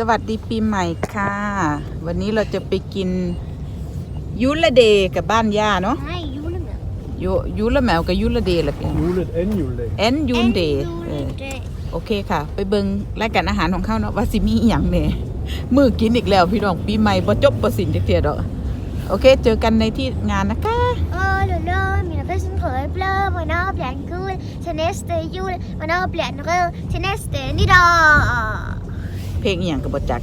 สวัสดีปีใหม่ค่ะ วันนี้เราจะไปกินยุละเดย์กับบ้านย่าเนาะ Nej, julemad. ยุยุละแมวกับยุละเดย์ละเป็น Julet en juledag. แอนยูนเดย์ En juledag. โอเคค่ะ ไปเบิงรายการอาหารของเขาเนาะว่าสิมีอหย่างแหน่มือกินอีกแล้วพี่น้องปีใหม่บ่จบบ่สิ้นจักเทียดอกโอเค เจอกันในที่งานนะคะ Åh, lå, mine risengrøde blad. Hvornår bliver den gul til næste jul? Hvornår bliver den rød til næste nytår? ลงอหย่างก็บ่จัก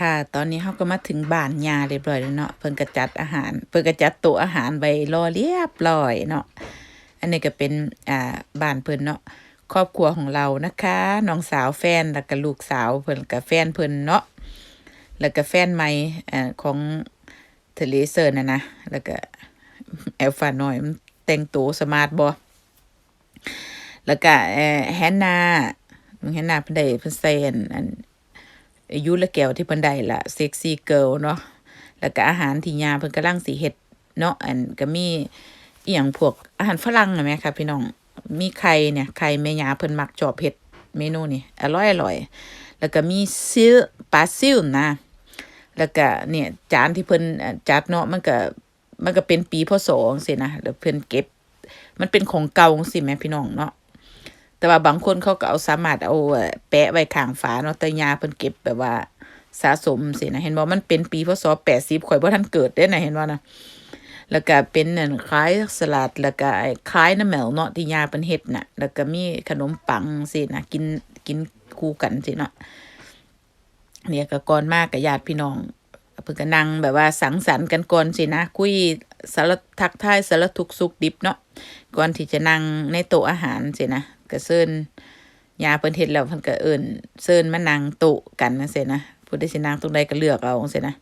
ค่ะ ตอนนี้เขาก็มาถึงบ้านยาเรียบร้อยแล้วเนาะ เพิ่นกระจัดอาหาร เพิ่นกระจัดโต๊ะอาหารไว้รอเรียบร้อยเนาะ อันนี้ก็เป็นอ่าบ้านเพิ่นเนาะ ครอบครัวของเรานะคะน้องสาวแฟนแล้วก็ลูกสาวเพิ่นกับแฟนเพิ่นเนาะแล้วก็แฟนใหม่อ่าของเทเลเซอร์นะนะแล้วก็แอลฟาน้อยมันแต่งตัวสมาร์ทบ่แล้วก็เออแฮนนาแฮนนาเพิ่นได้เพิ่นใส่อันอันอายุละแก้วที่เพิ่นได้ละเซ็กซี่เกิลเนาะแล้วก็อาหารที่ยาเพิ่นกำลังสิเฮ็ดเนาะอันก็มีอีหยังพวกอาหารฝรั่งนะแม่ค่ะพี่น้อง มีไข่เนี่ยไข่แม่ยาเพิ่นมักชอบเฮ็ดเมนูนี่อร่อยอร่อย แล้วก็มีซิลปลาซิลนะ แล้วก็เนี่ยจานที่เพิ่นจัดเนาะมันก็มันก็เป็นปีพศจังซี่นะแล้วเพิ่นเก็บ มันเป็นของเก่าจังซี่แม่พี่น้องเนาะแต่ว่าบางคนเขาก็เอาสามารถเอาแปะไว้ข้างฝาเนาะแต่ยาเพิ่นเก็บแบบว่าสะสมสินะเห็นบ่มันเป็นปีพศ80ข่อยบ่ทันเกิดเด้นะเห็นบ่นะ แล้วก็เป็นนั่นคล้ายสลัดแล้วก็ไอ้คล้ายน้ำแมวเนาะที่ยาเพิ่นเฮ็ดน่ะ แล้วก็มีขนมปังสินะกินกินคู่กันสิเนาะเนี่ยก็ก่อนมากกับญาติพี่น้องเพิ่นก็นั่งแบบว่าสังสรรค์กันก่อนสินะ คุยสารทักทายสารทุกข์สุขดิบเนาะก่อนที่จะนั่งในโต๊ะอาหารสินะก็เซิญยาเพิ่นเฮ็ดแล้วเพิ่นก็เอิ้นเซิญมานั่งโต๊ะกันนะสินะผู้ใดสินั่งตรงใดก็เลือกเอาสินะ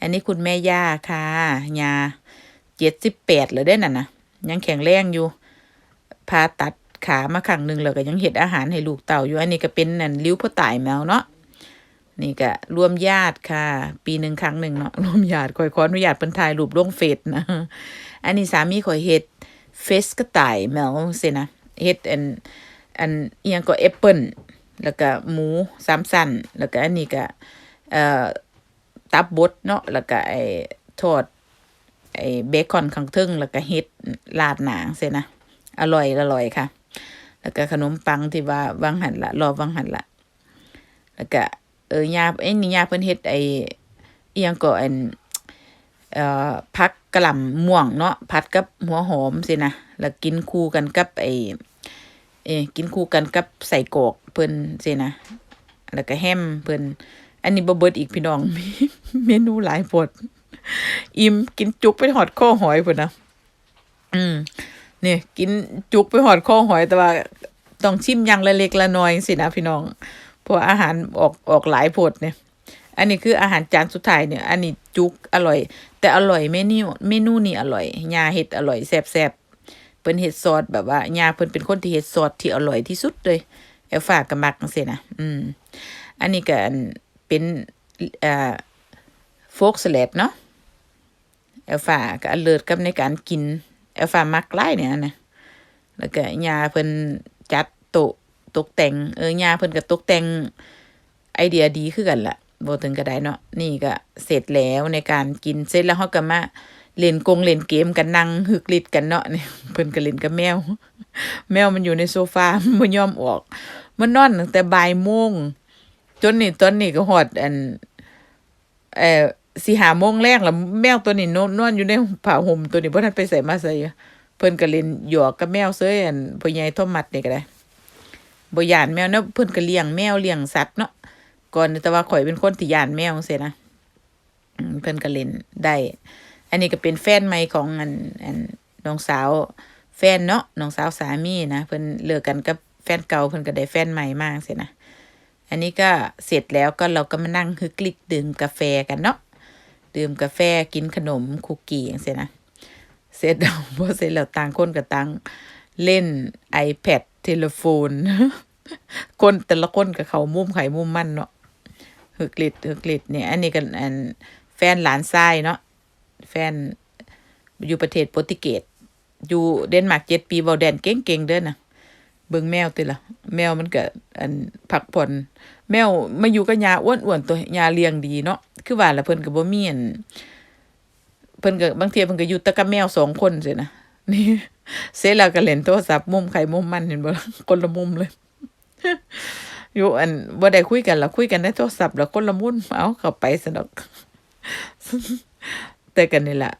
อันนี้คุณแม่ย่าค่ะยา 78แปดเล้วเด้นั่นน่ะยังแข็งแรงอยู่ผ่าตัดขามาครั้งหนึ่งแล้วก็ยังเฮ็ดอาหารให้ลูกเต่าอยู่ อันนี้ก็เป็นนั่นริ้วพ่อตายแมวเนาะนี่ก็รวมญาติค่ะ ปีหนึ่งครั้งหนึ่งเนาะรวมญาติคอยขออนุญาตเพิ่นถ่ายรูปลงเฟซนะอันนี้สามีขอยเฮ็ดเฟสกระต่ายแมวสินะเฮ็ดอันอันเอียงก็แอปเปิลแล้วก็หมูสามสันแล้วก็อันนี้ก็เอ่อตับบดเนาะแล้วก็ไอ้ทอด ไอ้เบคอนข้างทึ่งแล้วก็เฮ็ดลาดหนางสินะ อร่อยอร่อยค่ะ แล้วก็ขนมปังที่ว่าวังหันละรอวังหันละแล้วก็เออยาไอ้นี่ยาเพิ่นเฮ็ดไอ้เอียงก็อันเอ่อผักกะหล่ำม่วงเนาะผัดกับหัวหอมสินะแล้วกินคู่กันกับไอ้เอ้กินคู่กันกับใส่กอกเพิ่นสินะแล้วก็แฮมเพิ่นอันนี้บ่เบิดอีกพี่น้องมีเมนูหลายโพด อิ่มกินจุกไปหอดคอหอยพุ่นนะอืมเนี่ยกินจุกไปหอดคอหอยแต่ว่าต้องชิมอย่างละเล็กละน้อยสินะพี่น้องเพราะอาหารออกออกหลายโพดเนี่ย อันนี้คืออาหารจานสุดท้ายเนี่ย อันนี้จุกอร่อย แต่อร่อยเมนูเมนูนี่อร่อยยาเห็ดอร่อยแซ่บๆเพิ่นเห็ดซอสแบบว่ายาเพิ่นเป็นคนที่เห็ดซอสที่อร่อยที่สุดเลยแอลฝากกับมักจังซี่นะอืม อันนี้ก็อันเป็นเอ่อโฟกสลัดเนาะ แอลฝาก็อเลิศกับในการกินแอลฝามักหลายเนี่ยนะแล้วก็ยาเพิ่นจัดโต๊ะตกแต่งเออยาเพิ่นก็ตกแต่งไอเดียดีคือกันละบถึงก็ได้เนาะนี่ก็เสร็จแล้วในการกินเสร็จแล้วเฮาก็มาเล่นกงเล่นเกมกันนั่งฮึกฤทธิ์กันเนาะนี่เพิ่นก็เล่นกับแมว แมวมันอยู่ในโซฟามันบ่ยอมออก มันนอนตั้งแต่บ่ายโมงจนนี่ตอนนี้ก็ฮอดอันเออ สิหาโมงแรกแล้วแมวตัวนี้นอนนอนอยู่ในผ้าห่มตัวนี้บ่ทันไปใส่มาใส่เพิ่นก็เล่นหยอกกับแมวเซ้ยอันพ่อใหญ่โทมัสนี่ก็ได้บ่ยานแมวเนาะเพิ่นก็เลี้ยงแมวเลี้ยงสัตว์เนาะก่อนแต่ว่าข่อยเป็นคนที่ยานแมวจังซี่นะเพิ่นก็เล่นได้ อันนี้ก็เป็นแฟนใหม่ของอันอันน้องสาว แฟนเนาะน้องสาวสามีนะเพิ่นเลิกกันกับแฟนเก่าเพิ่นก็ได้แฟนใหม่มาจังซี่นะอันนี้ก็เสร็จแล้วก็เราก็มานั่งฮึกลิกดื่มกาแฟกันเนาะ ดื่มกาแฟกินขนมคุกกี้จังซี่นะ เสร็จแล้วพอเสร็จแล้วต่างคนก็ต่างเล่น iPad เทเลโฟนคนแต่ละคนกับเขามุมไข่มุมมันเนาะฮึกฤทธิ์ฮึกฤทธิ์เนี่ย อันนี้ก็อันแฟนหลานชายเนาะแฟนอยู่ประเทศโปรตุเกสอยู่เดนมาร์กเจ็ดปีเว้าแดนเก่งๆเด้อนะ เบิ่งแมวติละแมวมันก็อันพักผ่อนแมวมาอยู่กับยาอ้วนๆตัวยาเลี้ยงดีเนาะคือว่าล้วเพิ่นก็บ่มีอันเพิ่นก็บางเทียเพิ่นก็อยู่แต่กับแมวสองคนสินะนี่เสร็จแล้วก็เล่นโทรศัพท์มุมไข่มุมมันเห็นบ่คนละมุมเลยอยู่อันบ่ได้คุยกันล้วคุยกันในโทรศัพท์ล้วคนละมุมเอาเข้าไปซะดอกแต่กันนี่แหละ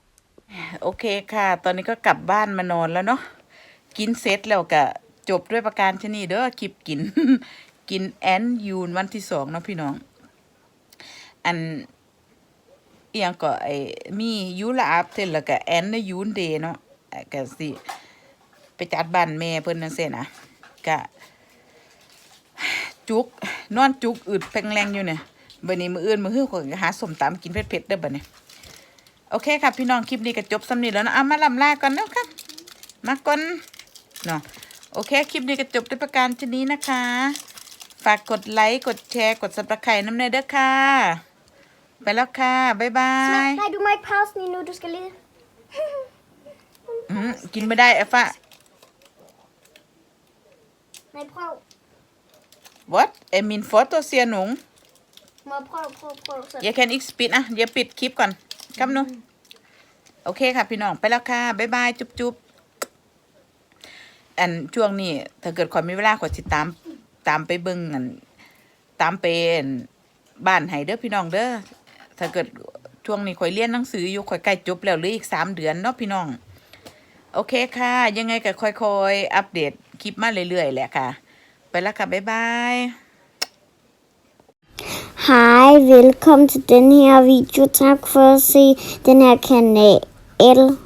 โอเคค่ะ ตอนนี้ก็กลับบ้านมานอนแล้วเนาะกินเสร็จแล้วก็ จบด้วยประการชนีเด้อคลิปกิน กินแอนยูนวันที่สองเนาะพี่น้อง อันเอียงก็ไอ้มียูละอัพเสร็จแล้วก็แอนในยูนเดย์เนาะก็สิไปจัดบ้านแม่เพิ่นนั่นเซ่นะก็จุกนอนจุกอึดแพงแรงอยู่เนี่ยบัดนี้มืออื่นมือฮื้อขอหาสมตำกินเผ็ดๆเด้บัดนี้โอเคค่ะพี่น้องคลิปนี้ก็จบสำนีแล้วนะเอามาลำลาก่อนแล้วครับมาก่อนเนาะ โอเค คลิปนี้ก็จบด้วยประการชนี้นะคะ ฝากกดไลค์ กดแชร์ กดสับตะไคร่น้ำเนยเด้อค่ะ ไปแล้วค่ะ บ๊ายบาย Nej, du må ikke pause lige nu. Du skal lige... อืมกินไม่ได้เอฟฟ้า Nej, prøv. what เอมินฟอโตเซียหนง Må jeg prøve, prøve, prøve selv. อย่าแคนอีกสปิดอะอย่าปิดคลิปก่อน ครับหนูโอเคค่ะพี่น้อง ไปแล้วค่ะ บ๊ายบาย จุ๊บจุ๊บ อันช่วงนี้ถ้าเกิดความมีเวลาขอยสิตามตามไปเบิ่งอันตามไปอั่นบ้านให้เด้อพี่น้องเด้อถ้าเกิดช่วงนี้ข่อยเรียนหนังสืออยู่ข่อยใกล้จบแล้วเหลืออีกสามเดือนเนาะพี่น้อง โอเคค่ะ ยังไงก็ค่อยๆ อัปเดตคลิปมาเรื่อยๆแหละค่ะ ไปแล้วค่ะ บ๊ายบาย Hej, velkommen til den her video. Tak for at se den her kanal.